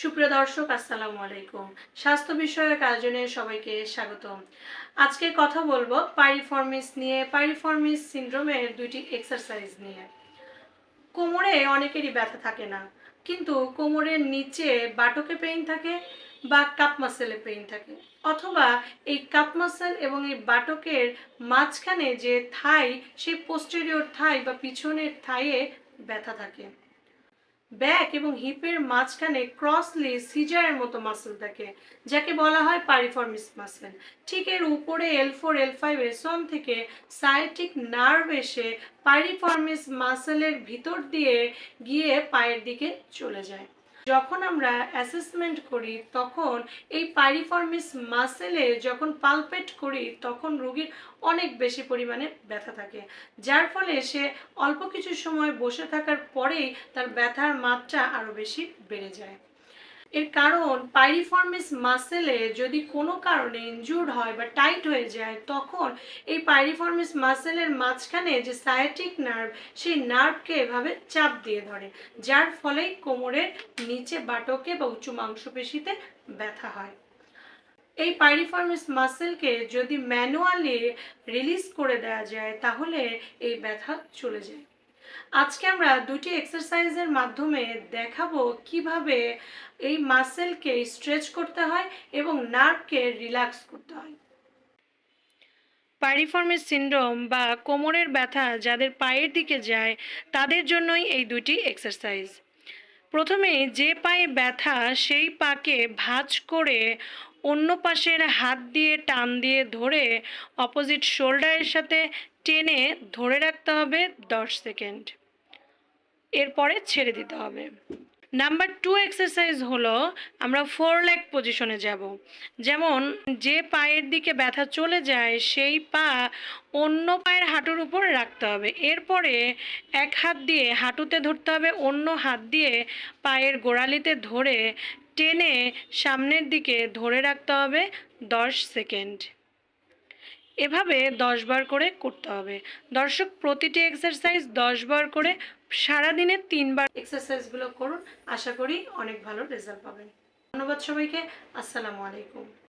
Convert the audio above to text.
সুপ্রিয় দর্শক, আসসালামু আলাইকুম। স্বাস্থ্য বিষয়ক আয়োজনে সবাইকে স্বাগতম। আজকে কথা বলব পাইরিফর্মিস নিয়ে, পাইরিফর্মিস সিনড্রোমের দুইটি এক্সারসাইজ নিয়ে। কোমরে অনেকেরই ব্যথা থাকে না, কিন্তু কোমরের নিচে বাটকে পেইন থাকে বা কাপ মাসেলে পেইন থাকে, অথবা এই কাপ মাসেল এবং এই বাটকের মাঝখানে যে থাই, সেই পোস্টেরিয়র থাই বা পিছনের থাইয়ে ব্যথা থাকে। ব্যাক এবং হিপের মাঝখানে ক্রসলি সিজারের মতো মাসেল থাকে, যাকে বলা হয় পারিফর্মিস মাসেল ঠিক এর উপরে এল ফোর এল ফাইভ এসন থেকে সাইটিক নার্ভ এসে পাইরিফর্মিস মাসেলের ভিতর দিয়ে গিয়ে পায়ের দিকে চলে যায়। যখন আমরা অ্যাসেসমেন্ট করি, তখন এই পাইরিফর্মিস মাসেলে যখন পালপেট করি, তখন রোগীর অনেক বেশি পরিমাণে ব্যথা থাকে। যার ফলে সে অল্প কিছু সময় বসে থাকার পরেই তার ব্যথার মাত্রা আরও বেশি বেড়ে যায়। এর কারণ পাইরিফর্মিস মাসেলে যদি কোনো কারণে ইনজুর্ড হয় বা টাইট হয়ে যায়, তখন এই পাইরিফর্মিস মাসেলের মাঝখানে যে সায়াটিক নার্ভ সেই নার্ভকে এভাবে চাপ দিয়ে ধরে, যার ফলেই কোমরের নিচে বাটকে বা উঁচু মাংসপেশিতে ব্যথা হয়। এই পাইরিফর্মিস মাসেলকে যদি ম্যানুয়ালি রিলিজ করে দেওয়া যায়, তাহলে এই ব্যথা চলে যায়। আজকে আমরা দুটি এক্সারসাইজের মাধ্যমে দেখাবো কীভাবে এই মাসেলকে স্ট্রেচ করতে হয় এবং নার্ভকে রিল্যাক্স করতে হয়। পাইরিফর্মিস সিনড্রোম বা কোমরের ব্যথা যাদের পায়ের দিকে যায়, তাদের জন্যই এই দুটি এক্সারসাইজ প্রথমে যে পায়ে ব্যথা, সেই পাকে ভাঁজ করে অন্য পাশের হাত দিয়ে টান দিয়ে ধরে অপোজিট শোল্ডারের সাথে টেনে ধরে রাখতে হবে দশ সেকেন্ড। এরপরে ছেড়ে দিতে হবে। নাম্বার টু এক্সারসাইজ হলো আমরা ফোর লেগ পজিশনে যাব। যেমন যে পায়ের দিকে ব্যথা চলে যায়, সেই পা অন্য পায়ের হাঁটুর উপর রাখতে হবে। এরপরে এক হাত দিয়ে হাঁটুতে ধরতে হবে, অন্য হাত দিয়ে পায়ের গোড়ালিতে ধরে টেনে সামনের দিকে ধরে রাখতে হবে দশ সেকেন্ড। এভাবে দশ বার করে করতে হবে। দর্শক, প্রতিটি এক্সারসাইজ দশ বার করে সারাদিনে তিনবার এক্সারসাইজগুলো করুন। আশা করি অনেক ভালো রেজাল্ট পাবেন। ধন্যবাদ সবাইকে। আসসালামু আলাইকুম।